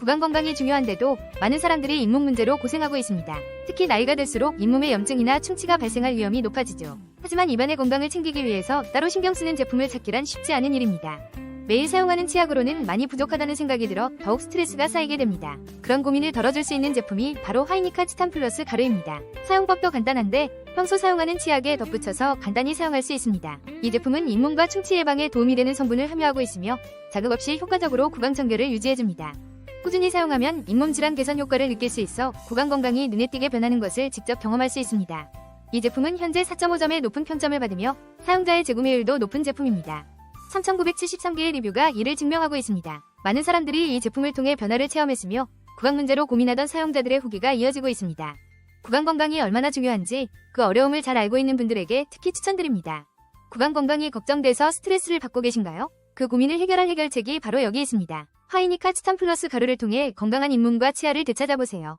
구강 건강이 중요한데도 많은 사람들이 잇몸 문제로 고생하고 있습니다. 특히 나이가 들수록 잇몸에 염증이나 충치가 발생할 위험이 높아지죠. 하지만 입안의 건강을 챙기기 위해서 따로 신경 쓰는 제품을 찾기란 쉽지 않은 일입니다. 매일 사용하는 치약으로는 많이 부족하다는 생각이 들어 더욱 스트레스가 쌓이게 됩니다. 그런 고민을 덜어줄 수 있는 제품이 바로 하이니카 치탄 플러스 가루입니다. 사용법도 간단한데 평소 사용하는 치약에 덧붙여서 간단히 사용할 수 있습니다. 이 제품은 잇몸과 충치 예방에 도움이 되는 성분을 함유하고 있으며 자극 없이 효과적으로 구강 청결을 유지해줍니다. 꾸준히 사용하면 잇몸 질환 개선 효과를 느낄 수 있어 구강 건강이 눈에 띄게 변하는 것을 직접 경험할 수 있습니다. 이 제품은 현재 4.5점의 높은 평점을 받으며 사용자의 재구매율도 높은 제품입니다. 3,973개의 리뷰가 이를 증명하고 있습니다. 많은 사람들이 이 제품을 통해 변화를 체험했으며 구강 문제로 고민하던 사용자들의 후기가 이어지고 있습니다. 구강 건강이 얼마나 중요한지 그 어려움을 잘 알고 있는 분들에게 특히 추천드립니다. 구강 건강이 걱정돼서 스트레스를 받고 계신가요? 그 고민을 해결할 해결책이 바로 여기 있습니다. 하이니카 치탄 플러스 가루를 통해 건강한 잇몸과 치아를 되찾아보세요.